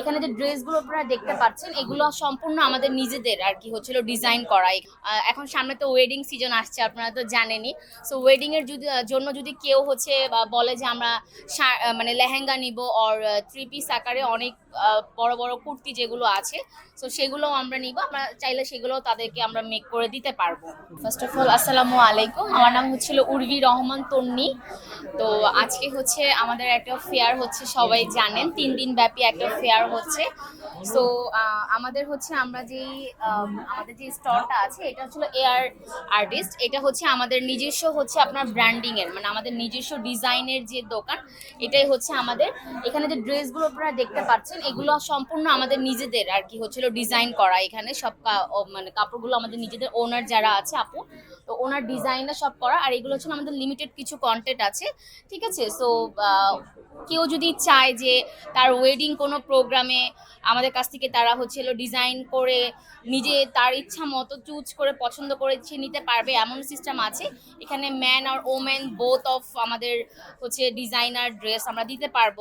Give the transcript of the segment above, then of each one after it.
এখানে যে ড্রেসগুলো আপনারা দেখতে পাচ্ছেন এগুলো সম্পূর্ণ আমাদের নিজেদের আর কি হচ্ছিল ডিজাইন করা। আহ, এখন সামনে তো ওয়েডিং সিজন আসছে আপনারা তো জানেনই। সো ওয়েডিং এর যদি জন্য যদি কেউ হচ্ছে বা বলে যে আমরা মানে লেহেঙ্গা নিব অর থ্রি পিস আকারে অনেক বড় বড় কুর্তি যেগুলো আছে সো সেগুলোও আমরা নিব। আমরা চাইলে সেগুলো তাদেরকে আমরা মেক করে দিতে পারব। ফার্স্ট অফ অল আসসালামু আলাইকুম। আমার নাম হচ্ছিল উর্বি রহমান তন্নি। তো আজকে হচ্ছে আমাদের একটা ফেয়ার হচ্ছে সবাই জানেন। তিন দিন ব্যাপী একটা ফেয়ার হচ্ছে। সো আমাদের হচ্ছে আমরা যেই আম, আমাদের যে স্টলটা আছে এটা হচ্ছে এয়ার আর্টিস্ট। এটা হচ্ছে আমাদের নিজস্ব হচ্ছে আপনার ব্র্যান্ডিং এর মানে আমাদের নিজস্ব ডিজাইনের যে দোকান এটাই হচ্ছে আমাদের। এখানে যে ড্রেসগুলো আপনারা দেখতে পাচ্ছেন এগুলো সম্পূর্ণ আমাদের নিজেদের আর কি হচ্ছিল ডিজাইন করা এখানে। সব মানে কাপড়গুলো আমাদের নিজেদের ওনার যারা আছে আপু তো ওনার ডিজাইনটা সব করা, আর এগুলো হচ্ছে আমাদের লিমিটেড কিছু কন্টেন্ট আছে, ঠিক আছে? সো কেউ যদি চায় যে তার ওয়েডিং কোনো প্রোগ্রামে আমাদের কাছ থেকে তারা হচ্ছে ডিজাইন করে, নিজে তার ইচ্ছা মতো চুজ করে পছন্দ করে নিতে পারবে, এমন সিস্টেম আছে। এখানে ম্যান আর ওমেন বোথ অফ আমাদের হচ্ছে ডিজাইনার ড্রেস আমরা দিতে পারব।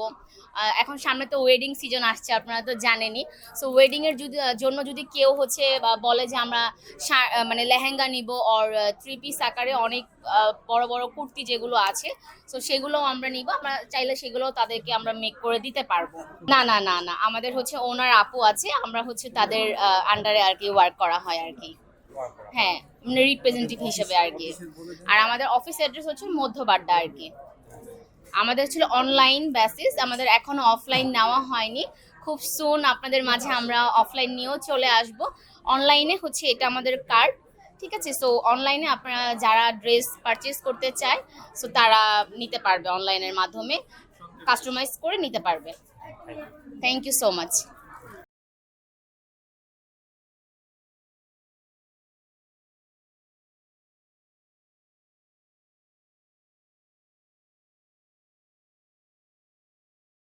এখন সামনে তো ওয়েডিং সিজন আসছে, আপনারা তো জানেনই। সো ওয়েডিংয়ের যদি, জন্য যদি কেউ হচ্ছে বলে যে আমরা মানে লেহেঙ্গা নিব অর থ্রি পিস আকারে অনেক বড় বড় কুর্তি যেগুলো আছে সো সেগুলোও আমরা নিব। আমরা চাইলে সেগুলো তাদেরকে আমরা মেক করে দিতে পারব। না না না না, আমাদের হচ্ছে ওনার আপু আছে, আমরা হচ্ছে তাদের আন্ডারে আর কি ওয়ার্ক করা হয় আর কি। হ্যাঁ মানে রিপ্রেজেন্টেটিভ হিসেবে আর কি। আর আমাদের অফিস অ্যাড্রেস হচ্ছে মধ্যবাড্ডা আর কি। আমাদের ছিল অনলাইন বেসিস আমাদের এখনও অফলাইন নেওয়া হয়নি। খুব সুন আপনাদের মাঝে আমরা অফলাইন নিয়েও চলে আসব। অনলাইনে হচ্ছে এটা আমাদের কার্ড ঠিক আছে? সো অনলাইনে আপনারা যারা ড্রেস পারচেস করতে চায় সো তারা নিতে পারবে অনলাইনের মাধ্যমে। কাস্টমাইজ করে নিতে পারবে। Thank you so much